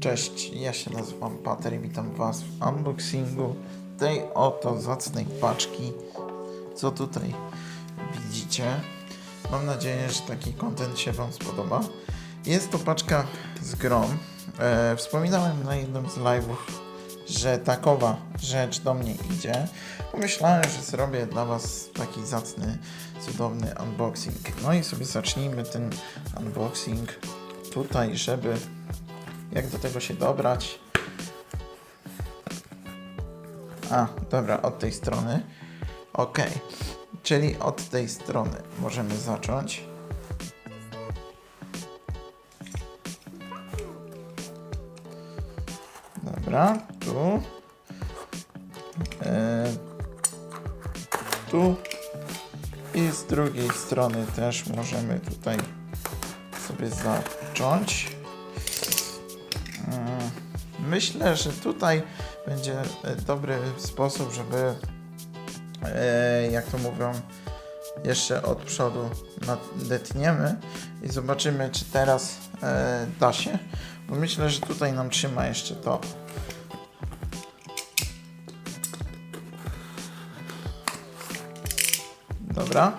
Cześć, ja się nazywam Pater i witam Was w unboxingu tej oto zacnej paczki, co tutaj widzicie. Mam nadzieję, że taki content się Wam spodoba. Jest to paczka z grą. E, wspominałem na jednym z live'ów, że takowa rzecz do mnie idzie. Pomyślałem, że zrobię dla Was taki zacny, cudowny unboxing. No i sobie zacznijmy ten unboxing tutaj, żeby jak do tego się dobrać. A, dobra, od tej strony. Ok, czyli od tej strony możemy zacząć. Dobra, tu. E, tu. I z drugiej strony też możemy tutaj sobie zacząć. Myślę, że tutaj będzie e, dobry sposób, żeby, e, jak to mówią, jeszcze od przodu nadetniemy i zobaczymy, czy teraz e, da się. Bo myślę, że tutaj nam trzyma jeszcze to. Dobra.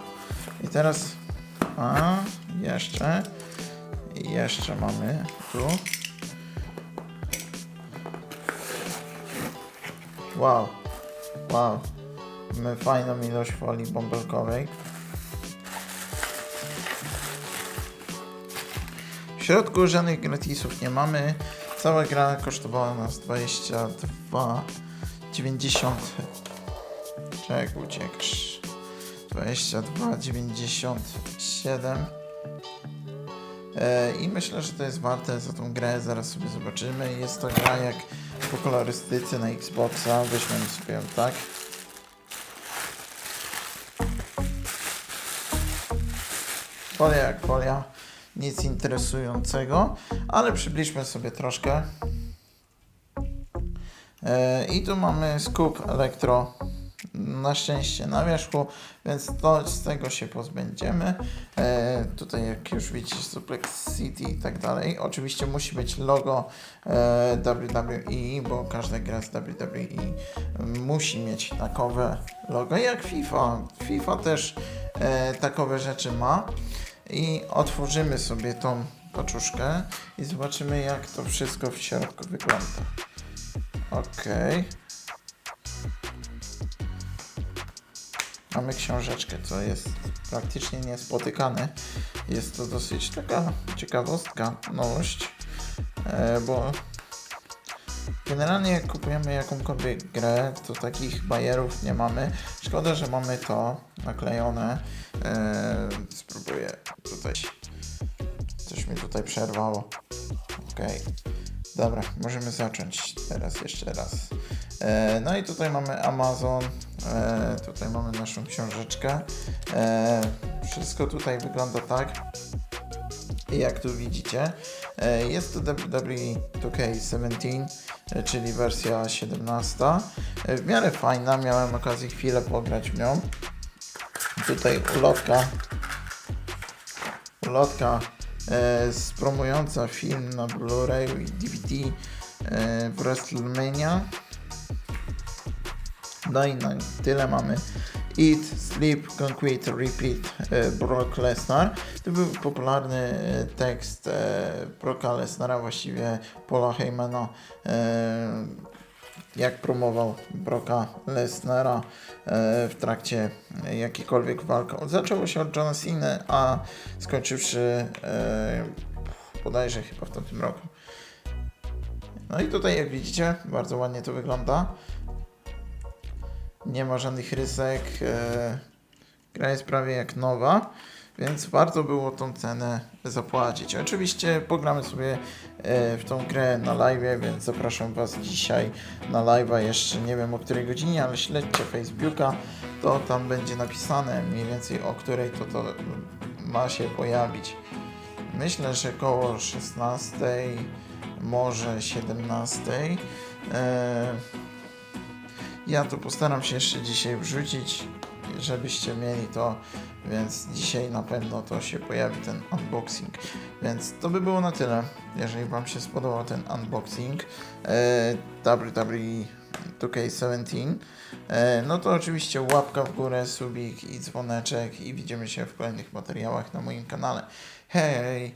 I teraz. A, jeszcze. Jeszcze mamy tu. Wow. Wow. Mamy fajną ilość folii bąbelkowej. W środku żadnych gratisów nie mamy. Cała gra kosztowała nas 22,90. Czek uciekasz. 22,97. E, I myślę, że to jest warte za tą grę. Zaraz sobie zobaczymy. Jest to gra jak po kolorystyce na Xboxa. Weźmiemy sobie ją tak. Folia jak folia. Nic interesującego, ale przybliżmy sobie troszkę. E, I tu mamy skup elektro na szczęście na wierzchu, więc to, z tego się pozbędziemy. E, tutaj jak już widzicie Suplex City i tak dalej. Oczywiście musi być logo e, WWE, bo każda gra z WWE musi mieć takowe logo, jak FIFA. FIFA też e, takowe rzeczy ma. I otworzymy sobie tą paczuszkę i zobaczymy jak to wszystko w środku wygląda. Okej. Mamy książeczkę, co jest praktycznie niespotykane. Jest to dosyć taka ciekawostka, nowość, e, bo generalnie jak kupujemy jakąkolwiek grę, to takich bajerów nie mamy. Szkoda, że mamy to naklejone. E, spróbuję tutaj. Coś mi tutaj przerwało. Okej. Dobra, możemy zacząć teraz jeszcze raz. E, no i tutaj mamy Amazon, tutaj mamy naszą książeczkę. E, wszystko tutaj wygląda tak, jak tu widzicie. E, jest to WWE 2K17, e, czyli wersja 17. E, w miarę fajna, miałem okazję chwilę pograć w nią. Tutaj ulotka, ulotka e, promująca film na Blu-ray i DVD e, w WrestleMania. No i na tyle mamy Eat, Sleep, Concrete, Repeat e, Brock Lesnar. To był popularny e, tekst e, Brocka Lesnara, właściwie Paula Heymana, jak promował Brocka Lesnara w trakcie jakiejkolwiek walki. Zaczęło się od Johna Cena, a skończywszy bodajże chyba w tamtym roku. No i tutaj jak widzicie, bardzo ładnie to wygląda. Nie ma żadnych rysek. E, gra jest prawie jak nowa, więc warto było tą cenę zapłacić. Oczywiście pogramy sobie e, w tą grę na live, więc zapraszam Was dzisiaj na live'a. Jeszcze nie wiem o której godzinie, ale śledźcie Facebooka, to tam będzie napisane mniej więcej o której to, to ma się pojawić. Myślę, że koło 16, może 17. E, ja to postaram się jeszcze dzisiaj wrzucić. żebyście mieli to, więc dzisiaj na pewno to się pojawi ten unboxing. Więc to by było na tyle. Jeżeli Wam się spodobał ten unboxing e, WWE 2K17, e, no to oczywiście łapka w górę, subik i dzwoneczek i widzimy się w kolejnych materiałach na moim kanale. Hej!